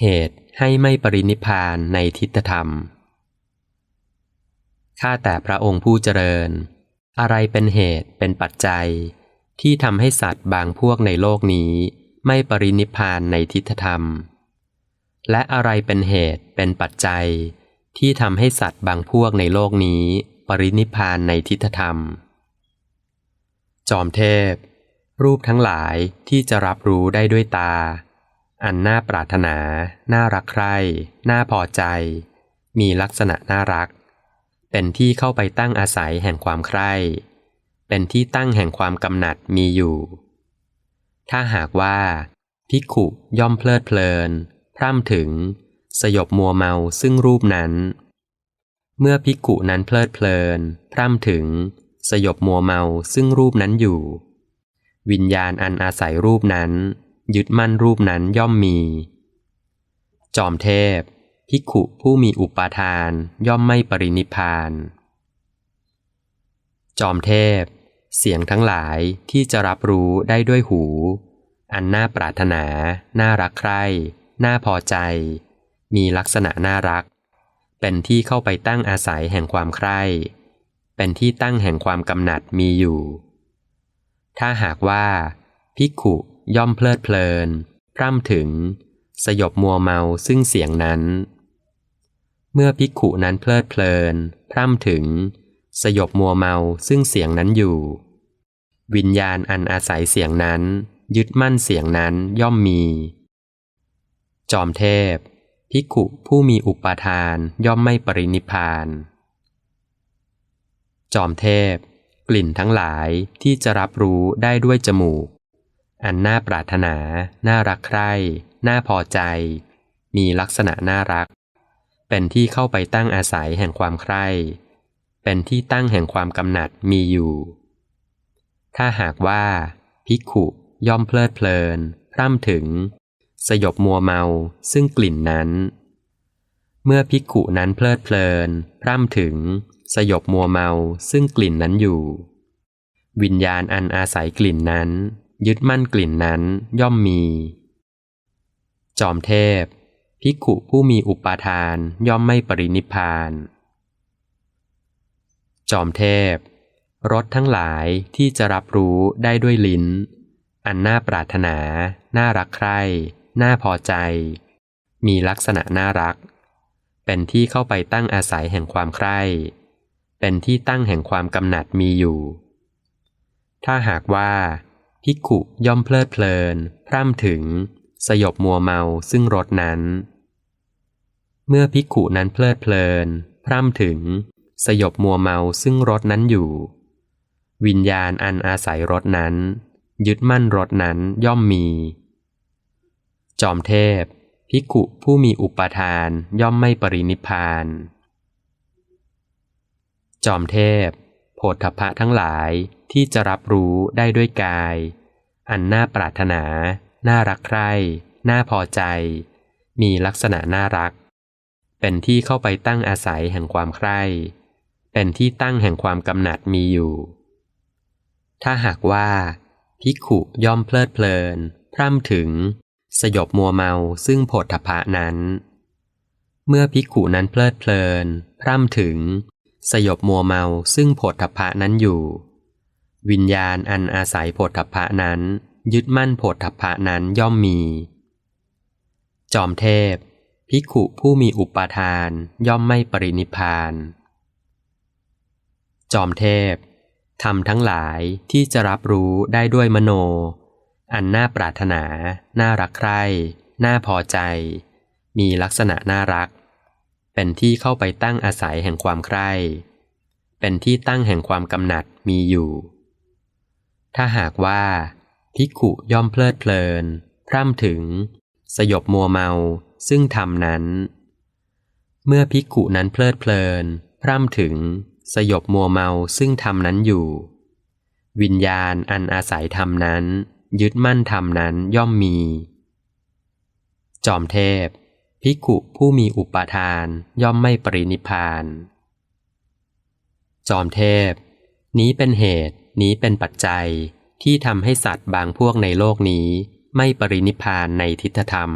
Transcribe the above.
เหตุให้ไม่ปรินิพานในทิฏฐธรรม ข้าแต่พระองค์ผู้เจริญ อะไรเป็นเหตุเป็นปัจจัย ที่ทำให้สัตว์บางพวกในโลกนี้ ไม่ปรินิพานในทิฏฐธรรม และอะไรเป็นเหตุเป็นปัจจัย ที่ทำให้สัตว์บางพวกในโลกนี้ ปรินิพานในทิฏฐธรรม จอมเทพ รูปทั้งหลายที่จะรับรู้ได้ด้วยตา อันน่าปรารถนา น่ารักใคร่น่าพอใจ มีลักษณะน่ารัก เป็นที่เข้าไปตั้งอาศัยแห่งความใคร่ เป็นที่ตั้งแห่งความกำหนัดมีอยู่ ถ้าหากว่าภิกขุย่อมเพลิดเพลิน พร่ำถึง สยบมัวเมาซึ่งรูปนั้น เมื่อภิกขุนั้นเพลิดเพลิน พร่ำถึง สยบมัวเมาซึ่งรูปนั้นอยู่ วิญญาณอันอาศัยรูปนั้น ยึดมั่นรูปนั้นย่อมมี จอมเทพภิกขุผู้มีอุปาทานย่อมไม่ปรินิพาน จอมเทพ เสียงทั้งหลายที่จะรับรู้ได้ด้วยหู อันน่าปรารถนา น่ารักใคร่น่าพอใจ มีลักษณะน่ารัก เป็นที่เข้าไปตั้งอาศัยแห่งความใคร่ เป็นที่ตั้งแห่งความกำหนัดมีอยู่ ถ้าหากว่าภิกขุ ย่อมเพลิดเพลิน พร่ำถึง สยบมัวเมาซึ่งเสียงนั้น เมื่อภิกขุนั้นเพลิดเพลิน พร่ำถึง สยบมัวเมาซึ่งเสียงนั้นอยู่ วิญญาณอันอาศัยเสียงนั้น ยึดมั่นเสียงนั้นย่อมมี จอมเทพภิกขุผู้มีอุปาทานย่อมไม่ปรินิพพานจอมเทพ กลิ่นทั้งหลายที่จะรับรู้ได้ด้วยจมูก อันน่าปรารถนา น่ารักใคร่ น่าพอใจ มีลักษณะน่ารัก เป็นที่เข้าไปตั้งอาศัยแห่งความใคร่ เป็นที่ตั้งแห่งความกำหนัดมีอยู่ ถ้าหากว่าภิกขุย่อมเพลิดเพลิน พร่ำถึง สยบมัวเมาซึ่งกลิ่นนั้น เมื่อภิกขุนั้นเพลิดเพลิน พร่ำถึง สยบมัวเมาซึ่งกลิ่นนั้นอยู่ วิญญาณอันอาศัยกลิ่นนั้น ยึดมั่นกลิ่นนั้นย่อมมี จอมเทพ ภิกขุผู้มีอุปาทานย่อมไม่ปรินิพาน จอมเทพรสทั้งหลายที่จะรับรู้ได้ด้วยลิ้น อันน่าปรารถนา น่ารักใคร่ น่าพอใจ มีลักษณะน่ารัก เป็นที่เข้าไปตั้งอาศัยแห่งความใคร่ เป็นที่ตั้งแห่งความกำหนัดมีอยู่ ถ้าหากว่า ภิกขุย่อมเพลิดเพลิน พร่ำถึง สยบมัวเมาซึ่งรสนั้น เมื่อภิกขุนั้นเพลิดเพลิน พร่ำถึง สยบมัวเมาซึ่งรสนั้นอยู่ วิญญาณอันอาศัยรสนั้น ยึดมั่นรสนั้นย่อมมี จอมเทพ ภิกขุผู้มีอุปทานย่อมไม่ปรินิพาน จอมเทพ โพธพะทั้งหลายที่จะรับรู้ได้ด้วยกาย อันน่าปรารถนา น่ารักใคร่ น่าพอใจ มีลักษณะน่ารัก เป็นที่เข้าไปตั้งอาศัยแห่งความใคร่ เป็นที่ตั้งแห่งความกำหนัดมีอยู่ ถ้าหากว่าภิกขุย่อมเพลิดเพลิน พร่ำถึง สยบมัวเมาซึ่งโพธพะนั้น เมื่อภิกขุนั้นเพลิดเพลิน พร่ำถึง สยบมัวเมาซึ่งโพธพะนั้นอยู่ วิญญาณอันอาศัยโพธพะนั้น ยึดมั่นโพธพะนั้นย่อมมี จอมเทพ ภิกขุผู้มีอุปาทานย่อมไม่ปรินิพพาน จอมเทพทำทั้งหลายที่จะรับรู้ได้ด้วยมโน อันน่าปรารถนา น่ารักใคร่ น่าพอใจ มีลักษณะน่ารัก เป็นที่เข้าไปตั้งอาศัยแห่งความใคร่ เป็นที่ตั้งแห่งความกำหนัดมีอยู่ ถ้าหากว่าภิกขุย่อมเพลิดเพลิน พร่ำถึง สยบมัวเมาซึ่งธรรมนั้น เมื่อภิกขุนั้นเพลิดเพลิน พร่ำถึง สยบมัวเมาซึ่งธรรมนั้นอยู่ วิญญาณอันอาศัยธรรมนั้น ยึดมั่นธรรมนั้นย่อมมี จอมเทพ ภิกขุผู้มีอุปาทาน ย่อมไม่ปรินิพาน จอมเทพ นี้เป็นเหตุ นี้เป็นปัจจัยที่ทำให้สัตว์บางพวกในโลกนี้ ไม่ปรินิพานในทิฏฐธรรม